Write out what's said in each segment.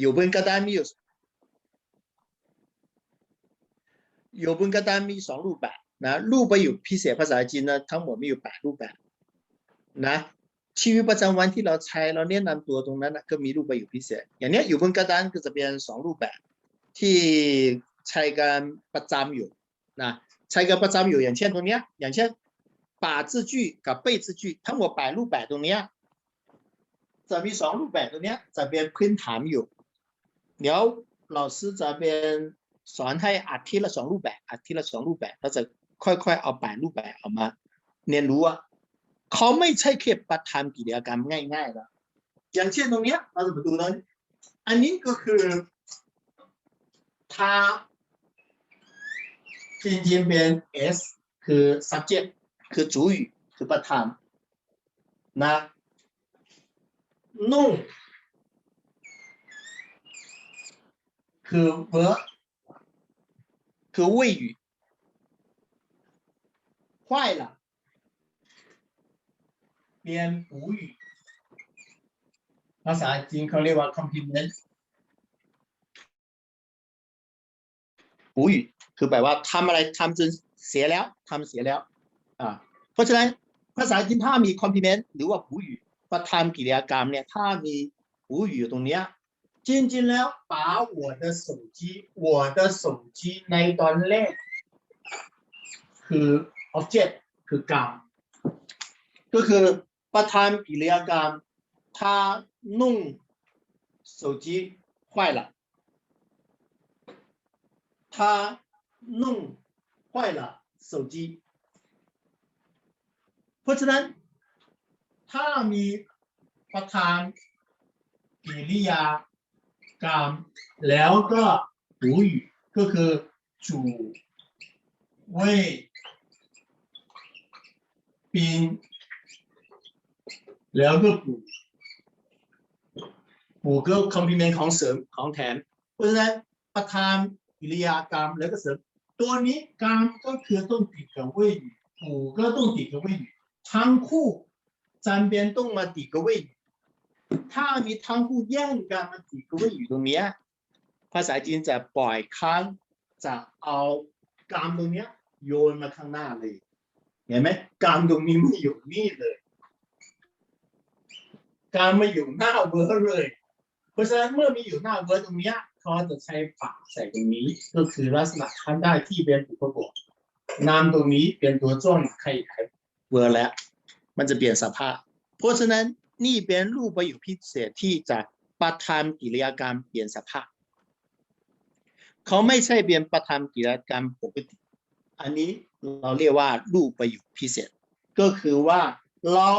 อยู่บนกระดานมีอยู่อยู่บนกระดานมีสองรูปแบบนะรูปประโยคพิเศษภาษาจีนนะทั้งหมดมีอยู่แปดรูปแบบนะชีวิตประจำวันที่เราใช้เราแนะนำตัวตรงนั้นนะก็มีรูปประโยคพิเศษ อย่างเนี้ยอยู่บนกระดานก็จะเป็นสองรูปแบบ ที่ใช้กันประจำอยู่นะใช้กันประจำอยู่อย่างเช่นตรงเนี้ย อย่างเช่นป่า字句กับเป้字句ทั้งหมดแปดรูปแบบตรงเนี้ยจะมีสองรูปแบบตรงเนี้ยจะเป็นพื้นฐานอยู่ แล้ว老师这边สอนให้อัดทีละสองรูปแบบอัดทีละสองรูปแบบเราจะค่อยๆเอาแปดรูปแบบออกมาเรียนรู้ว่าเขาไม่ใช่แค่ประทานกิจกรรมง่ายๆแล้วอย่างเช่นตรงเนี้ยเราจะมาดูนะอันนี้ก็คือถ้าจริงๆเป็น S คือ subject คือ主语คือประธานนะนุ่ง คือ verb คือ谓语坏了เป็น补语ภาษาจีนเขาเรียกว่า complement 补语คือแปลว่าทำอะไรทำจนเสียแล้วทำเสียแล้วอ่าเพราะฉะนั้นภาษาจีนถ้ามี complement หรือว่า补语ประทำกิจกรรมเนี่ยถ้ามี补语อยู่ตรงเนี้ย จริงๆแล้ว把我的手机我的手机ในตอนแรกคือ object คือกรรม ก็คือประธานกิจกรรม他弄手机坏了他弄坏了手机เพราะฉะนั้น ถ้ามีประธานกิริยา กาม แล้วก็อุ้ยก็คือจู่เว่ยปิงแล้วก็ปูปูก็คอมพลีเมนต์ของเสริมของแถมเพราะฉะนั้นประธานกิริยากรรมแล้วก็เสริม ตัวนี้กรรมก็คือต้องติดกับเว่ยปูก็ต้องติดกับเว่ยทั้งคู่จำเป็นต้องมาติดกับเว่ย ถ้ามีทั้งคู่แย่งกันมาติดกับ谓语ตรงเนี้ยภาษาจีนจะปล่อยค้างจะเอากรรมตรงเนี้ยโยนมาข้างหน้าเลย เห็นไหมกรรมตรงนี้ไม่อยู่นี่เลยการมาอยู่หน้าเวอร์เลย เพราะฉะนั้นเมื่อมีอยู่หน้าเวอร์ตรงเนี้ยเขาจะใช้ปากใส่ตรงนี้ก็คือลักษณะคันได้ที่เป็นอุปกรณ์นามตรงนี้เป็นตัวจ้องใครใครเวอร์แล้ว มันจะเปลี่ยนสภาพ เพราะฉะนั้น นี่เป็นรูปประโยคพิเศษที่จะประทำกิริยากรรมเปลี่ยนสภาพ เขาไม่ใช่เปลี่ยนประทำกิริยากรรมปกติ อันนี้เราเรียกว่ารูปประโยคพิเศษ ก็คือว่าเรา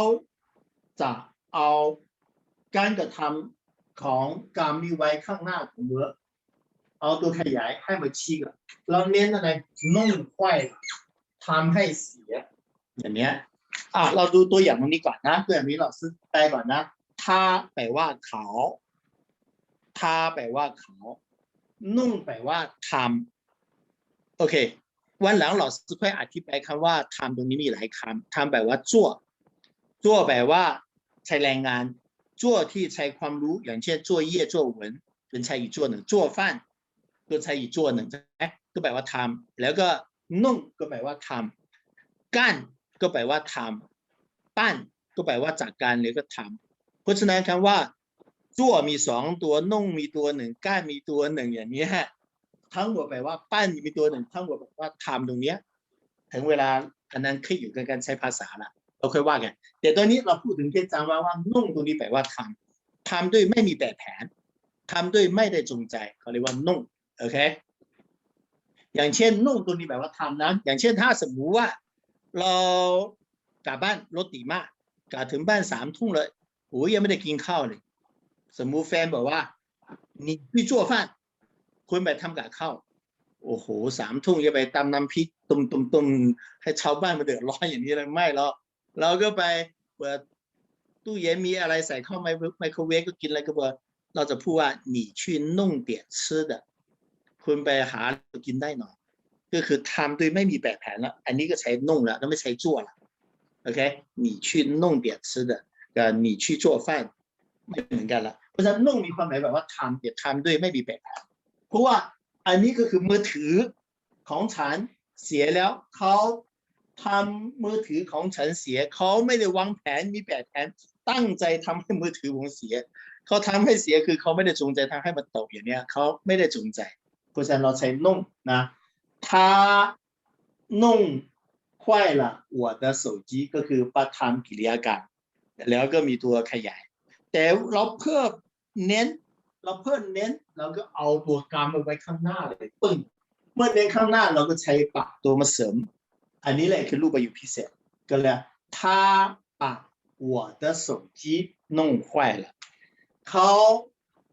จะเอาการกระทำของการมีไว้ข้างหน้าของเวิร์กเอาตัวขยายให้มาชี้กันเราเน้นอะไรนุ่งควยทำให้เสีย อย่างเนี้ย อะเราดูตัวอย่างตรงนี้ก่อนนะตัวอย่างนี้เราซื้อแปลก่อนนะถ้าแปลว่าเขาถ้าแปลว่าเขา นุ่งแปลว่าทำโอเค วันหลังเราจะค่อยอธิบายคำว่าทำตรงนี้มีหลายคำทำแปลว่าจั่วจั่วแปลว่า ใช้แรงงานจั่วที่ใช้ความรู้อย่างเช่นจั่วเย่จั่วหวนเป็นใช้อีกจั่วหนึ่งจั่วฟันก็ใช้อีกจั่วหนึ่งใช่ไหมก็แปลว่าทำแล้วก็นุ่งก็แปลว่าทำก้าน ก็แปลว่าทำปั้นก็แปลว่าจากการหรือก็ทำเพราะฉะนั้นคำว่าจั่วมีสองตัวนุ่งมีตัวหนึ่งก้านมีตัวหนึ่งอย่างนี้ฮะทั้งหมดแปลว่าปั้นมีตัวหนึ่งทั้งหมดแปลว่าทำตรงเนี้ยถึงเวลาอันนั้นขึ้นอยู่กับการใช้ภาษาละเราค่อยว่ากันแต่ตอนนี้เราพูดถึงแค่จำว่าว่านุ่งตรงนี้แปลว่าทำทำด้วยไม่มีแบบแผนทำด้วยไม่ได้จงใจเขาเรียกว่านุ่งโอเคอย่างเช่นนุ่งตัวนี้แปลว่าทำนะอย่างเช่นถ้าสมมุติว่า เรากลับบ้านรถติดมากกลับถึงบ้านสามทุ่มเลยโอ้ยยังไม่ได้กินข้าวเลย สมมุติแฟนบอกว่านี่พี่จั่วฟันคุณไปทำกับข้าวโอ้โหสามทุ่มจะไปตำน้ำพริกตุ่มตุ่มตุ่มให้ชาวบ้านมาเดือดร้อนอย่างนี้เลยไม่หรอกเราก็ไปเปิดตู้เย็นมีอะไรใส่เข้าไมโครไมโครเวฟก็กินอะไรก็บอกเราจะพูดว่า你去弄点吃的คุณไปหากินได้หน่อย ก็คือทำโดยไม่มีแบบแผนแล้ว อันนี้ก็ใช้弄แล้วก็ไม่ใช้จั่วละโอเค你去弄点吃的กับ你去做饭ไม่เหมือนกันละ เพราะฉะนั้นนุ่งมีความหมายแบบว่าทำแต่ทำด้วยไม่มีแบบแผนเพราะว่าอันนี้ก็คือมือถือของฉันเสียแล้วเขาทำมือถือของฉันเสียเขาไม่ได้วางแผนมีแบบแผนตั้งใจทำให้มือถือผมเสียเขาทำให้เสียคือเขาไม่ได้จงใจทำให้มันตกอย่างเนี้ยเขาไม่ได้จงใจ เพราะฉะนั้นเราใช้นุ่งนะ 他弄坏了我的手机ก็คือประธานกิริยาการ แล้วก็มีตัวขยาย แต่เราเพิ่มเน้น เราเพิ่มเน้นเราก็เอาตัวกรรมมาไว้ข้างหน้าเลยปึ้งเมื่อเน้นข้างหน้าเราก็ใช้ปากตัวมาเสริม อันนี้แหละคือรูปประโยคพิเศษก็เลย他把我的手机弄坏了เขา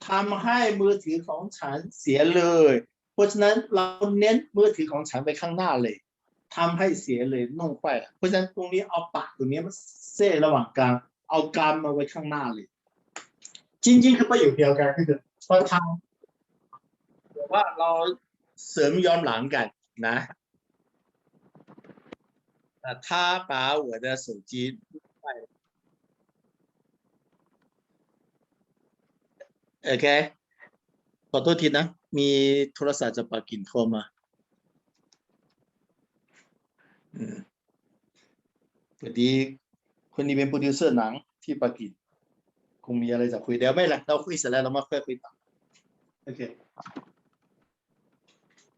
ทำให้มือถือของฉันเสียเลย เพราะฉะนั้นเราเน้นมือถือของฉันไปข้างหน้าเลยทำให้เสียเลย弄坏了เพราะฉะนั้นตรงนี้เอาปากตรงนี้มาเส้ระหว่างกลางเอากรรมมาไว้ข้างหน้าเลย จริงๆคือประโยคเดียวกันก็คือพอทำแต่ว่าเราเสริมย้อนหลังกันนะอ่ะ他把我的手机坏了โอเค ขอโทษทีนะ มีโทรศัพท์จากปากินโทรมาอืมพอดีคนนี้เป็นโปรดิวเซอร์หนังที่ปากินคงมีอะไรจะคุยเดี๋ยวไม่ละเราคุยเสร็จแล้วเรามาค่อยคุยต่อโอเค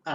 อะ